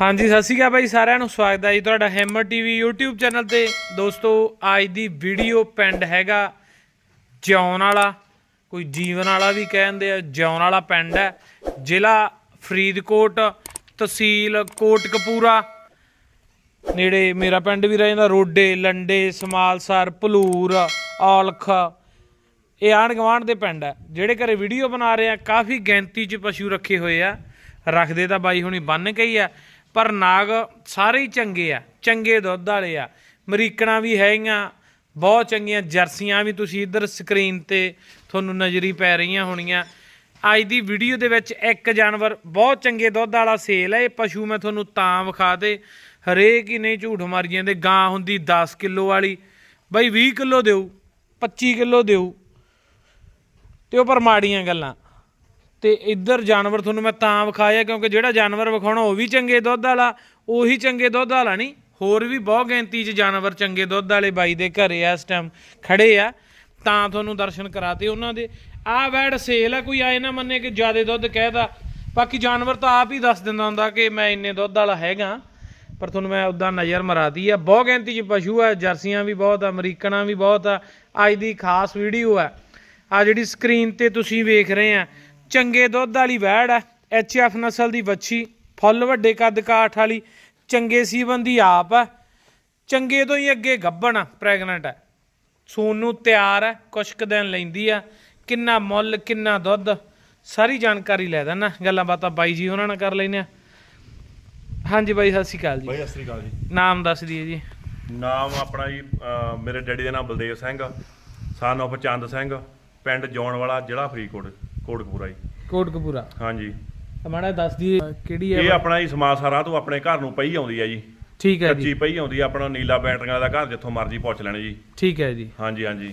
ਹਾਂਜੀ, ਸਤਿ ਸ਼੍ਰੀ ਅਕਾਲ ਬਾਈ ਸਾਰਿਆਂ ਨੂੰ, ਸਵਾਗਤ ਹੈ ਜੀ ਤੁਹਾਡਾ ਹੈਮਰ ਟੀਵੀ YouTube ਚੈਨਲ ਤੇ। ਦੋਸਤੋ, ਅੱਜ ਦੀ ਵੀਡੀਓ ਪਿੰਡ ਹੈਗਾ ਜਿਉਣ ਵਾਲਾ, ਕੋਈ ਜੀਵਨ ਵਾਲਾ ਵੀ ਕਹਿੰਦੇ ਆ, ਜਿਉਣ ਵਾਲਾ ਪਿੰਡ ਹੈ। ਜ਼ਿਲ੍ਹਾ ਫਰੀਦਕੋਟ, ਤਹਿਸੀਲ ਕੋਟਕਪੂਰਾ। ਨੇੜੇ ਮੇਰਾ ਪਿੰਡ ਵੀ ਰਹਿ ਜਾਂਦਾ ਰੋਡੇ, ਲੰਡੇ, ਸਮਾਲਸਰ, ਭਲੂਰ, ਔਲਖ। ਇਹ ਆਂਢ ਗੁਆਂਢ ਦੇ ਪਿੰਡ ਹੈ। ਜਿਹੜੇ ਘਰੇ ਵੀਡੀਓ ਬਣਾ ਰਹੇ ਆ, ਕਾਫੀ ਗਿਣਤੀ 'ਚ ਪਸ਼ੂ ਰੱਖੇ ਹੋਏ ਆ। ਰੱਖਦੇ ਤਾਂ ਬਾਈ ਹੁਣੀ ਬੰਨ ਕੇ ਹੀ ਆ। ਪਰ ਨਾਗ ਸਾਰੇ ਹੀ ਚੰਗੇ ਆ, ਚੰਗੇ ਦੁੱਧ ਵਾਲੇ ਆ। ਅਮਰੀਕਣਾ ਵੀ ਹੈਗੀਆਂ, ਬਹੁਤ ਚੰਗੀਆਂ, ਜਰਸੀਆਂ ਵੀ ਤੁਸੀਂ ਇੱਧਰ ਸਕਰੀਨ ਤੇ ਤੁਹਾਨੂੰ ਨਜ਼ਰੀ ਪੈ ਰਹੀਆਂ ਹੋਣੀਆਂ। ਅੱਜ ਦੀ ਵੀਡੀਓ ਦੇ ਵਿੱਚ ਇੱਕ ਜਾਨਵਰ, ਬਹੁਤ ਚੰਗੇ ਦੁੱਧ ਵਾਲਾ ਸੇਲ ਹੈ ਇਹ ਪਸ਼ੂ ਮੈਂ ਤੁਹਾਨੂੰ ਤਾਂ ਵਿਖਾ ਦੇ। ਹਰੇਕ ਹੀ ਨਹੀਂ ਝੂਠ ਮਾਰੀ ਜਾਂਦੇ ਗਾਂ ਹੁੰਦੀ 10 ਕਿਲੋ ਵਾਲੀ। ਬਈ 20 ਕਿਲੋ ਦਿਓ 25 ਕਿਲੋ ਦਿਓ ਤੇ ਉਹ ਪਰ ਮਾੜੀਆਂ ਗੱਲਾਂ। ਤੇ ਇੱਧਰ ਜਾਨਵਰ ਤੁਹਾਨੂੰ ਮੈਂ ਤਾਂ ਵਿਖਾਇਆ ਕਿਉਂਕਿ ਜਿਹੜਾ ਜਾਨਵਰ ਵਿਖਾਉਣਾ ਉਹ ਵੀ ਚੰਗੇ ਦੁੱਧ ਵਾਲਾ, ਉਹੀ ਚੰਗੇ ਦੁੱਧ ਵਾਲਾ ਨਹੀਂ, ਹੋਰ ਵੀ ਬਹੁਤ ਗਿਣਤੀ 'ਚ ਜਾਨਵਰ ਚੰਗੇ ਦੁੱਧ ਵਾਲੇ ਬਾਈ ਦੇ ਘਰੇ ਆ ਇਸ ਟਾਈਮ ਖੜੇ ਆ। ਤਾਂ ਤੁਹਾਨੂੰ ਦਰਸ਼ਨ ਕਰਾਤੇ ਉਹਨਾਂ ਦੇ। ਆਹ ਵੈੜ ਸੇਲ ਆ, ਕੋਈ ਆਏ ਨਾ ਮੰਨੇ ਕਿ ਜਿਆਦੇ ਦੁੱਧ ਕਹਿਦਾ। ਬਾਕੀ ਜਾਨਵਰ ਤਾਂ ਆਪ ਹੀ ਦੱਸ ਦਿੰਦਾ ਹੁੰਦਾ ਕਿ ਮੈਂ ਇੰਨੇ ਦੁੱਧ ਵਾਲਾ ਹੈਗਾ, ਪਰ ਤੁਹਾਨੂੰ ਮੈਂ ਉਦਾਂ ਨਜ਼ਰ ਮਰਾਤੀ ਆ। ਬਹੁਤ ਗਿਣਤੀ 'ਚ ਪਸ਼ੂ ਆ, ਜਰਸੀਆਂ ਵੀ ਬਹੁਤ ਆ ਅਮਰੀਕਨਾਂ ਵੀ ਬਹੁਤ ਆ। ਅੱਜ ਦੀ ਖਾਸ ਵੀਡੀਓ ਆ। ਆ ਜਿਹੜੀ ਸਕਰੀਨ ਤੇ ਤੁਸੀਂ ਵੇਖ ਰਹੇ ਆ ਚੰਗੇ ਦੁੱਧ ਵਾਲੀ ਵੈੜ ਆ ਐਫ ਨਸਲ ਦੀ ਵੱਛੀ ਫੁੱਲ ਵੱਡੇ ਕੱਦ ਕਾਠ ਵਾਲੀ ਚੰਗੇ ਸੀਵਨ ਦੀ ਆਪ ਆ ਚੰਗੇ ਤੋਂ ਹੀ ਅੱਗੇ ਗੱਭਣ ਪ੍ਰੈਗਨੈਂਟ ਆ ਸੂਣ ਨੂੰ ਤਿਆਰ ਆ ਕੁਛ ਕੁ ਦਿਨ ਲੈਂਦੀ ਆ ਕਿੰਨਾ ਮੁੱਲ ਕਿੰਨਾ ਦੁੱਧ ਸਾਰੀ ਜਾਣਕਾਰੀ ਲੈ ਦੇਣਾ ਗੱਲਾਂ ਬਾਤਾਂ ਬਾਈ ਜੀ ਉਹਨਾਂ ਨਾਲ ਕਰ ਲੈਨੇ ਆ। ਹਾਂਜੀ ਬਾਈ ਸਤਿ ਸ਼੍ਰੀ ਅਕਾਲ ਜੀ। ਬਾਈ ਸਤਿ ਸ੍ਰੀ ਅਕਾਲ ਜੀ। ਨਾਮ ਦੱਸ ਦਈਏ ਜੀ। ਨਾਮ ਆਪਣਾ ਜੀ ਅਹ ਮੇਰੇ ਡੈਡੀ ਦਾ ਨਾਮ ਬਲਦੇਵ ਸਿੰਘ ਸਨ ਚੰਦ ਸਿੰਘ ਪਿੰਡ ਜੌਣ ਵਾਲਾ ਜ਼ਿਲ੍ਹਾ ਫਰੀਦਕੋਟ। ਕੋਟਕਪੂਰਾ ਜੀ। ਕੋਟਕਪੂਰਾ। ਹਾਂਜੀ। ਮਾੜਾ ਦੱਸ ਦਈਏ ਕਿਹੜੀ ਇਹ ਹੈ ਆਪਣਾ ਜੀ ਸਮਾਸਾਰਾ ਤੋਂ ਆਪਣੇ ਘਰ ਨੂੰ ਪਈ ਆਉਂਦੀ ਆ ਜੀ। ਠੀਕ ਹੈ ਜੀ। ਕੱਚੀ ਪਈ ਆਉਂਦੀ ਆ ਆਪਣਾ ਨੀਲਾ ਬੈਟਰੀਆਂ ਦਾ ਘਰ ਜਿੱਥੋਂ ਮਰਜ਼ੀ ਪੁੱਛ ਲੈਣ ਜੀ। ਠੀਕ ਹੈ ਜੀ। ਹਾਂਜੀ ਹਾਂਜੀ।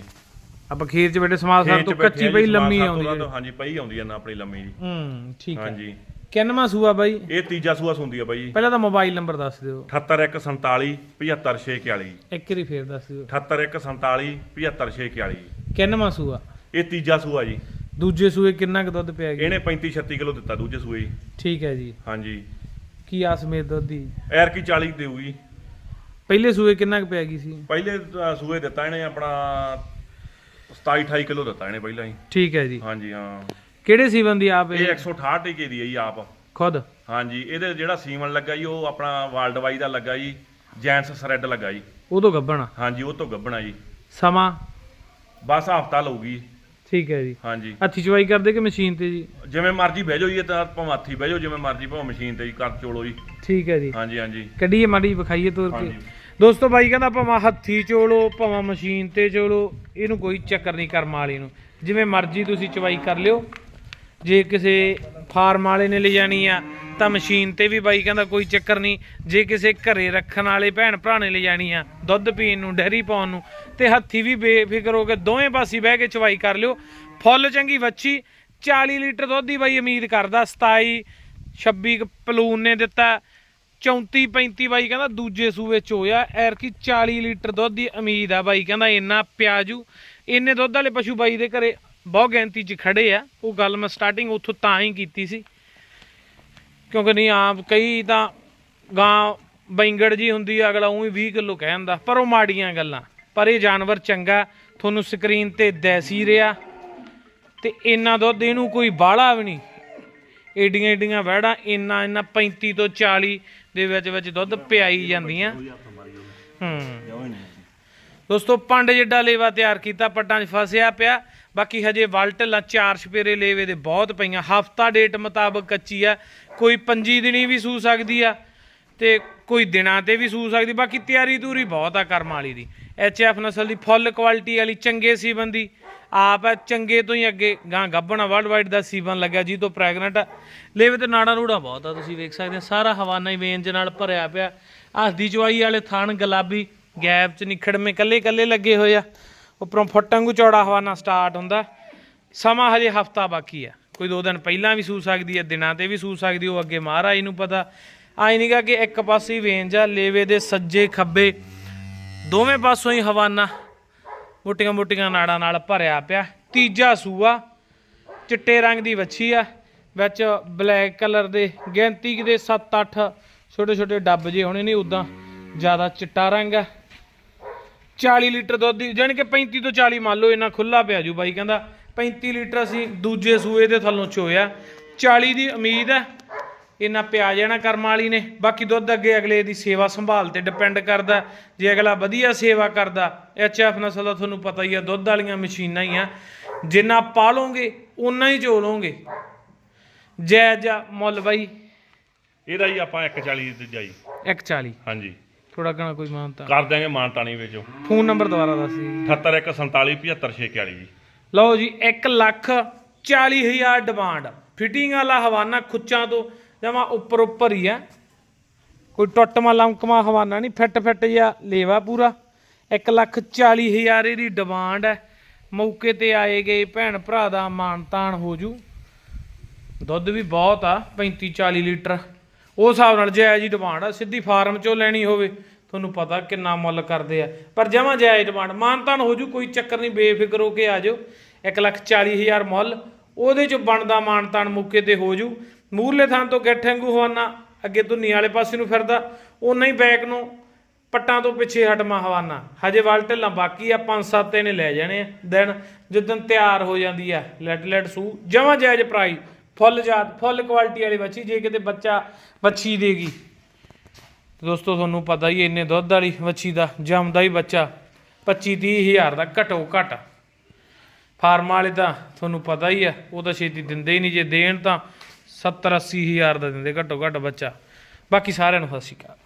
ਆਪਾਂ ਖੇਤ 'ਚ ਬੈਠੇ ਸਮਾਜ ਖੇਤ ਤੋਂ ਕੱਚੀ ਪਈ ਲੰਮੀ ਆਉਂਦੀ ਹੈ ਹਾਂਜੀ ਪਈ ਆਉਂਦੀ ਆ ਨਾ ਆਪਣੀ ਲੰਮੀ ਜੀ। ਹੂੰ ਠੀਕ ਹੈ। ਹਾਂਜੀ। ਕਿੰਨਵਾਂ ਸੂਆ ਬਾਈ? ਇਹ ਤੀਜਾ ਸੂਆ ਸੁੰਦੀ ਆ ਬਾਈ ਜੀ। ਪਹਿਲਾਂ ਤਾਂ ਮੋਬਾਈਲ ਨੰਬਰ ਦੱਸ ਦਿਓ। 78147 75641 ਇੱਕ ਵਾਰੀ ਫੇਰ ਦੱਸ ਦਿਓ। 78147 75641 ਕਿੰਨਵਾਂ ਸੂਆ? ਇਹ ਤੀਜਾ ਸੂਆ ਜੀ। ਦੂਜੇ ਸੂਏ ਕਿੰਨਾ ਕੁ ਦੁੱਧ ਪਿਆ ਗਿਆ ਇਹਨੇ 35 36 ਕਿਲੋ ਦਿੱਤਾ ਦੂਜੇ ਸੂਏ ਜੀ। ਠੀਕ ਹੈ ਜੀ। ਹਾਂਜੀ। ਕੀ ਆਸ ਮੇਦ ਦੁੱਧ ਦੀ? ਐਰ ਕੀ 40 ਦੇਊਗੀ। ਪਹਿਲੇ ਸੂਏ ਕਿੰਨਾ ਕੁ ਪਿਆ ਗਈ ਸੀ? ਪਹਿਲੇ ਸੂਏ ਦਿੱਤਾ ਇਹਨੇ ਆਪਣਾ 27 28 ਕਿਲੋ ਦਿੱਤਾ ਇਹਨੇ ਪਹਿਲਾਂ ਹੀ। ਠੀਕ ਹੈ ਜੀ। ਹਾਂਜੀ ਹਾਂ। ਕਿਹੜੇ ਸੀਵਨ ਦੀ ਆਪ ਇਹ? ਇਹ 168 ਟੀਕੇ ਦੀ ਹੈ ਜੀ ਆਪ। ਖੁਦ? ਹਾਂਜੀ ਇਹਦੇ ਜਿਹੜਾ ਸੀਮਨ ਲੱਗਾ ਜੀ ਉਹ ਆਪਣਾ ਵਰਲਡ ਵਾਈਡ ਦਾ ਲੱਗਾ ਜੀ ਜੈਂਟਸ ਸਰੈਡ ਲੱਗਾ ਜੀ। ਉਦੋਂ ਗੱਭਣਾ ਹਾਂਜੀ ਉਹ ਤੋਂ ਗੱਬਣਾ ਜੀ। ਸਮਾਂ? ਬਸ ਹਫਤਾ ਲਊਗੀ। ਠੀਕ ਹੈ ਜੀ। ਹਾਂਜੀ। ਹੱਥੀ ਚਵਾਈ ਕਰਦੇ ਕਿ ਮਸ਼ੀਨ ਤੇ ਜੀ? ਜਿਵੇਂ ਮਰਜ਼ੀ ਬਹਿ ਜਾਓ ਜੀ ਇਹ ਤਾਂ ਭਾਵੇਂ ਹੱਥੀ ਬਹਿ ਜਾਓ ਜਿਵੇਂ ਮਰਜ਼ੀ ਭਾਵੇਂ ਮਸ਼ੀਨ ਤੇ ਜੀ ਕਰ ਚੋਲੋ ਜੀ। ਠੀਕ ਹੈ ਜੀ। ਹਾਂਜੀ ਹਾਂਜੀ। ਕੱਢੀਏ ਮਾੜੀ ਵਿਖਾਈਏ ਤੋਰ ਕੇ। ਹਾਂਜੀ। ਦੋਸਤੋ ਬਾਈ ਕਹਿੰਦਾ ਭਾਵੇਂ ਹੱਥੀ ਚੋਲੋ ਭਾਵੇਂ ਮਸ਼ੀਨ ਤੇ ਚੋਲੋ ਇਹਨੂੰ ਕੋਈ ਚੱਕਰ ਨਹੀਂ ਕਰਮ ਵਾਲੀ ਨੂੰ। ਜਿਵੇਂ ਮਰਜ਼ੀ ਤੁਸੀਂ ਚਵਾਈ ਕਰ ਲਿਓ। ਜੇ ਕਿਸੇ ਫਾਰਮ ਵਾਲੇ ਨੇ ਲੈ ਜਾਣੀ ਆ ਤਾਂ ਮਸ਼ੀਨ ਤੇ ਵੀ ਬਾਈ ਕਹਿੰਦਾ ਕੋਈ ਚੱਕਰ ਨਹੀਂ, ਜੇ ਕਿਸੇ ਘਰੇ ਰੱਖਣ ਵਾਲੇ ਭੈਣ ਭਰਾ ਨੇ ਲੈ ਆ, ਦੁੱਧ ਪੀਣ ਨੂੰ, ਡੈਰੀ ਪਾਉਣ ਨੂੰ, ਤੇ ਹੱਥੀ ਵੀ ਬੇਫਿਕਰ ਹੋ ਕੇ ਦੋਵੇਂ ਪਾਸੇ ਬਹਿ ਕੇ ਚਵਾਈ ਕਰ ਲਿਓ। ਫੁੱਲ ਚੰਗੀ ਵੱਛੀ 40 ਲੀਟਰ ਦੁੱਧ ਦੀ ਬਾਈ ਉਮੀਦ ਕਰਦਾ 27 26 ਪਲੂਨ ਨੇ ਦਿੱਤਾ 34 35 ਬਾਈ ਕਹਿੰਦਾ ਦੂਜੇ ਸੂਏ ਚ ਹੋਇਆ ਐਰ ਕੀ 40 ਲੀਟਰ ਦੁੱਧ ਦੀ ਉਮੀਦ ਆ ਬਾਈ ਕਹਿੰਦਾ ਇੰਨਾ ਪਿਆਜੂ। ਇੰਨੇ ਦੁੱਧ ਵਾਲੇ ਪਸ਼ੂ ਬਾਈ ਦੇ ਘਰੇ ਬਹੁਤ ਗਿਣਤੀ ਚ ਖੜੇ ਆ, ਉਹ ਗੱਲ ਮੈਂ ਸਟਾਰਟਿੰਗ ਉੱਥੋਂ ਤਾਂ ਹੀ ਕੀਤੀ ਸੀ। ਕਿਉਂਕਿ ਨਹੀਂ ਆਪ ਕਈ ਤਾਂ ਗਾਂ ਬੈਂਗੜ ਜੀ ਹੁੰਦੀ ਆ, ਅਗਲਾ ਉਹੀ 20 ਕਿਲੋ ਕਹਿੰਦਾ ਪਰ ਉਹ ਮਾੜੀਆਂ ਗੱਲਾਂ। ਪਰ ਇਹ ਜਾਨਵਰ ਚੰਗਾ ਤੁਹਾਨੂੰ ਸਕਰੀਨ ਤੇ ਦੇਸੀ ਰਿਹਾ। ਤੇ ਇੰਨਾ ਦੁੱਧ ਇਹਨੂੰ ਕੋਈ ਬਾਹਲਾ ਵੀ ਨਹੀਂ। ਏਡੀਆਂ ਏਡੀਆਂ ਵਹਿੜਾਂ, ਇੰਨਾ ਇੰਨਾ 35 ਤੋਂ 40 ਦੇ ਵਿੱਚ ਵਿੱਚ ਦੁੱਧ ਪਿਆਈ ਜਾਂਦੀਆਂ। ਹੂੰ। ਦੋਸਤੋ, ਪੰਡ ਜਿੱਡਾ ਲੇਵਾ ਤਿਆਰ ਕੀਤਾ, ਪੱਟਾਂ 'ਚ ਫਸਿਆ ਪਿਆ। ਬਾਕੀ ਹਜੇ ਵਲਟਲਾਂ ਚਾਰ ਛਪੇਰੇ ਲੇਵੇ ਦੇ ਬਹੁਤ ਪਈਆਂ। ਹਫਤਾ ਡੇਟ ਮੁਤਾਬਕ ਕੱਚੀ ਆ। ਕੋਈ 25 ਦਿਨੀ ਵੀ ਸੂ ਸਕਦੀ ਆ ਤੇ ਕੋਈ ਦਿਨਾਂ ਤੇ ਵੀ ਸੂ ਸਕਦੀ, ਬਾਕੀ ਤਿਆਰੀ ਤੂਰੀ ਬਹੁਤ ਆ ਕਰਮ ਵਾਲੀ ਦੀ। ਐਫ ਨਸਲ ਦੀ ਫੁੱਲ ਕੁਆਲਿਟੀ ਵਾਲੀ, ਚੰਗੇ ਸੀਵਨ ਦੀ। ਆਪ ਹੈ ਚੰਗੇ ਤੋਂ ਹੀ ਅੱਗੇ ਗਾਂ ਗੱਬਣਾ ਵਰਲਡ ਵਾਈਡ ਦਾ ਸੀਵਨ ਲੱਗਾ ਜੀ ਤੋਂ ਪ੍ਰੈਗਨੈਂਟ ਆ। ਲੇਵੇ ਤੇ ਨਾੜਾ ਰੂੜਾ ਬਹੁਤ ਆ, ਤੁਸੀਂ ਵੇਖ ਸਕਦੇ ਆ, ਸਾਰਾ ਹਵਾਨਾ ਹੀ ਵੇਂਜ ਨਾਲ ਭਰਿਆ ਪਿਆ। ਹੱਸਦੀ ਚਵਾਈ ਵਾਲੇ ਥਣ ਗੁਲਾਬੀ, ਗੈਪ ਚ ਨਿਖੜਵੇਂ ਕੱਲੇ ਕੱਲੇ ਲੱਗੇ ਹੋਏ ਆ। ਉੱਪਰੋਂ ਫੁੱਟਾਂਗੂ ਚੌੜਾ ਹਵਾਨਾ ਸਟਾਰਟ ਹੁੰਦਾ। ਸਮਾਂ ਹਜੇ ਹਫਤਾ ਬਾਕੀ ਆ। ਕੋਈ ਦੋ ਦਿਨ ਪਹਿਲਾਂ ਵੀ ਸੂ ਸਕਦੀ ਹੈ, ਦਿਨਾਂ ਤੇ ਵੀ ਸੂ ਸਕਦੀ ਉਹ ਅੱਗੇ ਮਹਾਰਾਜ ਨੂੰ ਪਤਾ। ਆਈ ਨਹੀਂਗਾ ਕਿ ਇੱਕ ਪਾਸੇ ਹੀ ਵੇਂਜ ਆ, ਲੇਵੇ ਦੇ ਸੱਜੇ ਖੱਬੇ, ਦੋਵੇਂ ਪਾਸੋਂ ਹੀ ਹਵਾਨਾ ਮੋਟੀਆਂ ਮੋਟੀਆਂ ਨਾੜਾਂ ਨਾਲ ਭਰਿਆ ਪਿਆ। ਤੀਜਾ ਸੂਆ ਚਿੱਟੇ ਰੰਗ ਦੀ ਵੱਛੀ ਆ, ਵਿੱਚ ਬਲੈਕ ਕਲਰ ਦੇ, ਗਿਣਤੀ ਦੇ 7-8 ਛੋਟੇ ਛੋਟੇ ਡੱਬ ਜੇ ਹੋਣੇ ਨਹੀਂ ਉਦਾਂ ਜ਼ਿਆਦਾ ਚਿੱਟਾ ਰੰਗ ਆ। 40 ਲੀਟਰ ਦੁੱਧ ਦੀ, ਜਾਣੀ ਕਿ 35 ਤੋਂ 40 ਮੰਨ ਲਓ ਇਹਨਾਂ ਖੁੱਲਾ ਪਿਆ ਜੂ ਬਾਈ, ਕਹਿੰਦਾ। 35 ਲੀਟਰ ਅਸੀਂ ਦੂਜੇ ਸੂਏ ਦੇ ਥੱਲੋਂ ਚੋਇਆ। 40 ਦੀ ਉਮੀਦ ਹੈ। ਇਹਨਾਂ ਪਿਆ ਜਾਣਾ ਕਰਮ ਵਾਲੀ ਨੇ। ਬਾਕੀ ਦੁੱਧ ਅੱਗੇ ਅਗਲੇ ਦੀ ਸੇਵਾ ਸੰਭਾਲ ਤੇ ਡਿਪੈਂਡ ਕਰਦਾ। ਜੇ ਅਗਲਾ ਵਧੀਆ ਸੇਵਾ ਕਰਦਾ ਐਚਐਫ ਨਸਲ ਦਾ ਤੁਹਾਨੂੰ ਪਤਾ ਹੀ ਆ ਦੁੱਧ ਵਾਲੀਆਂ ਮਸ਼ੀਨਾਂ ਹੀ ਆ। ਜਿੰਨਾ ਪਾਲੋਗੇ ਉਨਾ ਹੀ ਚੋਲੋਗੇ ਜਾਇਜ਼ ਆ ਮੁੱਲ ਬਾਈ। ਇਹਦਾ ਜੀ ਆਪਾਂ 140 ਦੀ ਜਾਈ 140 ਹਾਂਜੀ। ਥੋੜਾ ਘਣਾ ਕੋਈ ਮਾਨਤਾ। ਕਰ ਦਿਆਂਗੇ ਮਾਨਤਾਣੀ ਵਿੱਚੋਂ। ਫੋਨ ਨੰਬਰ ਦੁਬਾਰਾ ਦੱਸ ਦਿਓ 78147 ਜੀ। ਲਓ ਜੀ 1 ਲੱਖ 40 ਹਜ਼ਾਰ ਡਿਮਾਂਡ ਫਿਟਿੰਗ ਵਾਲਾ ਹਵਾਨਾ ਖੁੱਚਾਂ ਤੋਂ ਜਮਾ ਉੱਪਰ ਉੱਪਰ ਹੀ ਆ। ਕੋਈ ਟੁੱਟਮਾ ਲੰਕਮਾ ਹਵਾਨਾ ਨਹੀਂ, ਫਿੱਟ ਫਿੱਟ ਜਿਹਾ ਲੇਵਾ ਪੂਰਾ। 1 ਲੱਖ 40 ਹਜ਼ਾਰ ਇਹਦੀ ਡਿਮਾਂਡ ਹੈ। ਮੌਕੇ ਤੇ ਆਏ ਗਏ ਭੈਣ ਭਰਾ ਦਾ ਮਾਣ ਤਾਣ ਹੋ ਜੂ। ਦੁੱਧ ਵੀ ਬਹੁਤ ਆ 35 40 ਲੀਟਰ। ਉਸ ਹਿਸਾਬ ਨਾਲ ਜਾਇਜ਼ ਹੀ ਡਿਮਾਂਡ ਆ, ਸਿੱਧੀ ਫਾਰਮ ਚੋਂ ਲੈਣੀ ਹੋਵੇ। ਤੁਹਾਨੂੰ ਪਤਾ ਕਿੰਨਾ ਮੁੱਲ ਕਰਦੇ ਆ। ਪਰ ਜਮਾਂ ਜਾਇਜ਼ ਡਿਮਾਂਡ ਮਾਨਤਾਨ ਹੋ ਜੂ, ਕੋਈ ਚੱਕਰ ਨਹੀਂ, ਬੇਫਿਕਰ ਹੋ ਕੇ ਆ ਜਾਓ। 1 ਲੱਖ 40 ਹਜ਼ਾਰ ਮੁੱਲ, ਉਹਦੇ ਚ ਬਣਦਾ ਮਾਨਤਾਨ ਮੌਕੇ ਤੇ ਹੋ ਜੂ। ਮੂਰਲੇ ਥਾਂ ਤੋਂ ਗੱਠੈਂਗੂ ਹਵਾਨਾ, ਅੱਗੇ ਧੁੰਨੀ ਵਾਲੇ ਪਾਸੇ ਨੂੰ ਫਿਰਦਾ ਉਨਾ ਹੀ ਬੈਕ ਨੂੰ ਪੱਟਾਂ ਤੋਂ ਪਿੱਛੇ ਹਟਮਾ ਹਵਾਨਾ। ਹਜੇ ਵਾਲ ਢਿੱਲਾਂ ਬਾਕੀ ਆ, ਪੰਜ ਸੱਤ ਇਹਨੇ ਲੈ ਜਾਣੇ ਆ ਦਿਨ ਜਦੋਂ ਤਿਆਰ ਹੋ ਜਾਂਦੀ ਆ ਲੈਟ ਲੈਟ ਸੂ। ਜਮਾਂ ਜਾਇਜ਼ ਪ੍ਰਾਈਸ ਫੁੱਲ ਜਾਤ, ਫੁੱਲ ਕੁਆਲਿਟੀ ਵਾਲੀ ਬੱਚੀ, ਜੇ ਕਿਤੇ ਬੱਚਾ, ਬੱਚੀ ਦੇਗੀ। ਤੇ ਦੋਸਤੋ ਤੁਹਾਨੂੰ ਪਤਾ ਹੀ ਹੈ, ਇੰਨੇ ਦੁੱਧ ਵਾਲੀ ਵੱਛੀ ਦਾ ਜੰਮਦਾ ਹੀ ਬੱਚਾ। 25 30 ਹਜ਼ਾਰ ਦਾ ਘਟੋ ਘਟ। ਫਾਰਮ ਵਾਲੇ ਤਾਂ ਤੁਹਾਨੂੰ ਪਤਾ ਹੀ ਆ ਉਹ ਤਾਂ ਛੇਤੀ ਦਿੰਦੇ ਹੀ ਨਹੀਂ। ਜੇ ਦੇਣ ਤਾਂ 70 80 ਹਜ਼ਾਰ ਦਾ ਦਿੰਦੇ ਘਟੋ ਘਟ ਬੱਚਾ। ਬਾਕੀ ਸਾਰਿਆਂ ਨੂੰ ਸਤਿ ਸ਼੍ਰੀ ਅਕਾਲ।